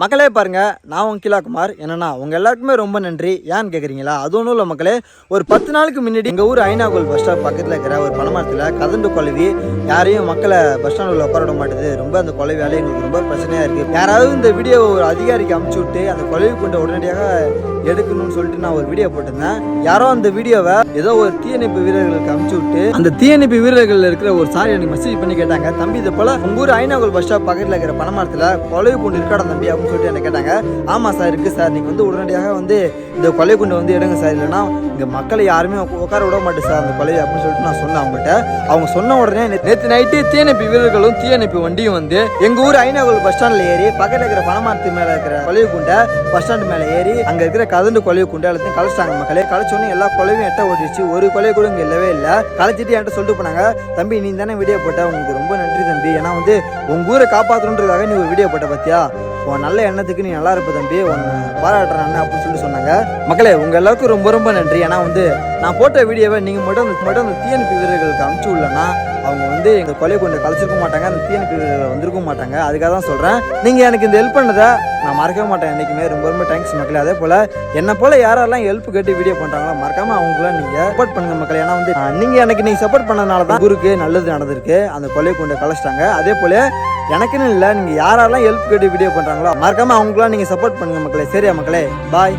மக்களே பாருங்கள் நான் உங்கள் கிலாக்குமார் என்னென்னா உங்கள் எல்லாருக்குமே ரொம்ப நன்றி. ஏன்னு கேட்குறீங்களா அது ஒன்றும் இல்லை மக்களே. ஒரு பத்து நாளுக்கு முன்னாடி எங்கள் ஊர் ஐநாகோல் பஸ் ஸ்டாப் பக்கத்தில் இருக்கிற ஒரு பணமரத்தில் கதண்டு கொலவி யாரையும் மக்களை பஸ் ஸ்டாண்டில் உட்கார விட மாட்டேது. ரொம்ப அந்த கொலவியால எங்களுக்கு ரொம்ப பிரச்சனையாக இருக்குது யாராவது இந்த வீடியோ ஒரு அதிகாரிக்கு அமுச்சு விட்டு அந்த கொலவி கொண்டு உடனடியாக எடுக்கணும்னு சொல்லிட்டு நான் ஒரு வீடியோ போட்டிருந்தேன். யாரோ அந்த வீடியோவை ஏதோ ஒரு தீயணைப்பு வீரர்களுக்கு அமுச்சு விட்டு அந்த தீயணைப்பு வீரர்கள் இருக்கிற ஒரு சாரி எனக்கு மெசேஜ் பண்ணி கேட்டாங்க. தம்பி இதை போல உங்கள் ஊர் ஐநாகோல் பஸ் ஸ்டாப் பக்கத்தில் இருக்கிற பணமரத்தில் கொலை கொண்டு இருக்காடா தம்பி? அப்படின்னு சொல்லிட்டு என்ன கேட்டாங்க. ஆமா சார் இருக்கு சார். நீங்கள் வந்து உடனடியாக வந்து இந்த கொலை குண்டை வந்து எடுங்க சார். இல்லைன்னா இங்கே மக்களை யாருமே உட்கார விட மாட்டேன் சார் அந்த கொலை அப்படின்னு சொல்லிட்டு நான் சொன்னேன் அவங்ககிட்ட அவங்க சொன்ன உடனே நேற்று நைட்டு தீயணைப்பு வீரர்களும் தீயணைப்பு வண்டியும் வந்து எங்கள் ஊர் ஐநாகோல் பஸ் ஸ்டாண்டில் ஏறி பக்கத்தில் இருக்கிற பணமரத்து மேலே இருக்கிற கொலை குண்டை பஸ் ஸ்டாண்ட் மேலே ஏறி அங்கே இருக்கிற கதண்டு கொலை குண்டை எல்லாத்தையும் கலைச்சிட்டாங்க மக்களே. கலைச்சோன்னே எல்லா கொலையும் எட்ட ஓடிச்சு ஒரு கொலை கூட இங்கே இல்லவே இல்லை. கலைச்சிட்டு என்கிட்ட சொல்லிட்டு போனாங்க தம்பி நீ தானே வீடியோ போட்ட? உங்களுக்கு ரொம்ப நன்றி தம்பி. ஏன்னா வந்து உங்க ஊரை காப்பாற்றணுன்றதுக்காக நீ ஒரு வீடியோ போட்ட பார்த்தியா உன் நல்ல எண்ணத்துக்கு நீ நல்லா இருப்ப தம்பி. உன்னை பாராட்டுறான்னு அப்படின்னு சொல்லி சொன்னாங்க. மக்களே உங்க எல்லாருக்கும் ரொம்ப ரொம்ப நன்றி. ஏன்னா வந்து நான் போட்ட வீடியோவை நீங்கள் மட்டும் அந்த- மட்டும் அந்த தீயணைப்பு வீரர்களுக்கு அனுப்பிச்சு விடலன்னா அவங்க வந்து எங்கள் கொலை கொண்டு கலைச்சிருக்க மாட்டாங்க. அந்த தீயணைப்பு வீரர்கள் வந்திருக்க மாட்டாங்க. அதுக்காக தான் சொல்கிறேன் நீங்கள் எனக்கு இந்த ஹெல்ப் பண்ணதை நான் மறக்கவே மாட்டேன் என்றைக்குமே ரொம்ப ரொம்ப தேங்க்ஸ் மக்களே. அதே போல் என்னை போல் யாரெல்லாம் ஹெல்ப் கேட்டு வீடியோ பண்ணுறாங்களோ மறக்காமல் அவங்களாம் நீங்கள் சப்போர்ட் பண்ணுங்கள் மக்களே. ஏன்னா வந்து நீங்கள் எனக்கு நீங்கள் சப்போர்ட் பண்ணதுனால தான் ஊருக்கு நல்லது நடந்திருக்கு. அந்த கொலை கொண்டு கலைச்சிட்டாங்க. அதே போல் எனக்குன்னு இல்லை நீங்க யாரெல்லாம் ஹெல்ப் கேட்டு வீடியோ பண்ணுறாங்களோ மறக்காமல் அவங்களாம் நீங்கள் சப்போர்ட் பண்ணுங்கள் மக்களே. சரியா மக்களே? பாய்